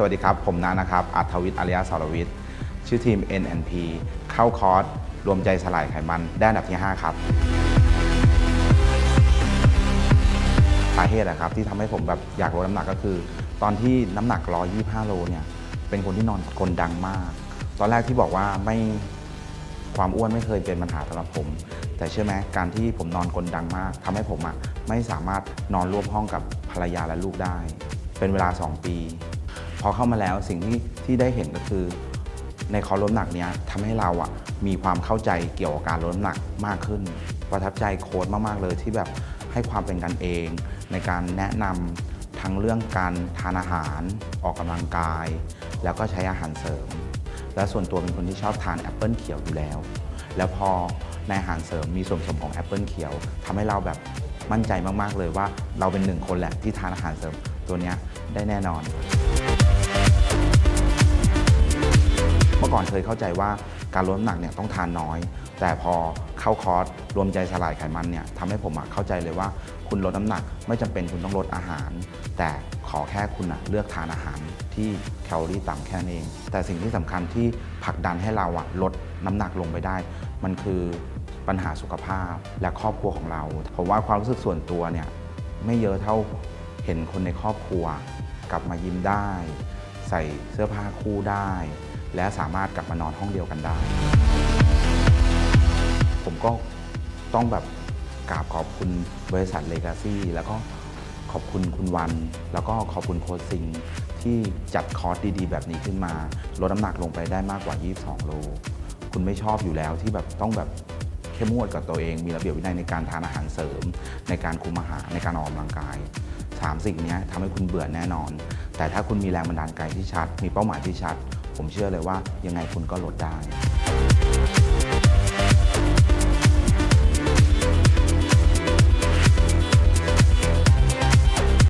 สวัสดีครับ ผมนานะครับ อัธวิทย์อริยะสรวิทย์ ชื่อทีม NNP เข้าคอร์สรวมใจสลายไขมันได้อันดับที่ 5 ครับ สาเหตุอะครับที่ทำให้ผมแบบอยากลดน้ำหนักก็คือ ตอนที่น้ำหนัก 125 โลเนี่ย เป็นคนที่นอนกลดังมาก ตอนแรกที่บอกว่าไม่ความอ้วนไม่เคยเป็นปัญหาสำหรับผม แต่เชื่อไหมการที่ผมนอนกลดังมากทำให้ผมอะไม่สามารถนอนร่วมห้องกับภรรยาและลูกได้ เป็นเวลา 2 ปี พอเข้ามาแล้วสิ่งที่ที่ได้เห็นก็คือ ในคอร์สลดน้ำหนักเนี้ยทำให้เราอะมีความเข้าใจเกี่ยวกับการลดน้ำหนักมากขึ้น ประทับใจโค้ดมาก ๆ เลยที่แบบให้ความเป็นกันเอง ในการแนะนำทั้งเรื่องการทานอาหาร ออกกำลังกาย แล้วก็ใช้อาหารเสริม และส่วนตัวเป็นคนที่ชอบทานแอปเปิลเขียวอยู่แล้ว แล้วพอในอาหารเสริมมีส่วนผสมของแอปเปิลเขียวทำให้เราแบบมั่นใจมาก ๆ เลยว่าเราเป็นหนึ่งคนแหละที่ทานอาหารเสริมตัวนี้ได้แน่นอน มื่อก่อนเคยเข้าใจว่าการลดน้ำหนักเนี่ยต้องทานน้อย แต่พอเข้าคอร์สรวมใจสลายไขมันเนี่ยทำให้ผมอะเข้าใจเลยว่า คุณลดน้ำหนักไม่จำเป็นคุณต้องลดอาหาร แต่ขอแค่คุณอะเลือกทานอาหารที่แคลอรี่ต่ำแค่นั้นเอง แต่สิ่งที่สำคัญที่ผลักดันให้เราอะลดน้ำหนักลงไปได้ มันคือปัญหาสุขภาพและครอบครัวของเราผมว่าความรู้สึกส่วนตัวเนี่ยไม่เยอะเท่าเห็นคนในครอบครัว กลับมายิ้มได้ ใส่เสื้อผ้าคู่ได้ และสามารถกลับมานอนห้องเดียวกันได้ ผมก็ต้องแบบกราบขอบคุณบริษัทเลกาซี่แล้วก็ขอบคุณคุณวัน แล้วก็ขอบคุณโค้ชซิงที่จัดคอร์สดีๆ แบบนี้ขึ้นมาลดน้ำหนักลงไปได้มากกว่า 22 โล คุณไม่ชอบอยู่แล้วที่แบบต้องแบบเข้มงวดกับตัวเองมีระเบียบวินัยในการทานอาหารเสริม ในการคุมอาหารในการออกกำลังกายสามสิ่งนี้ทำให้คุณเบื่อแน่นอน แต่ถ้าคุณมีแรงบันดาลใจที่ชัด มีเป้าหมายที่ชัด ผมเชื่อเลยว่ายังไงคุณก็ลดได้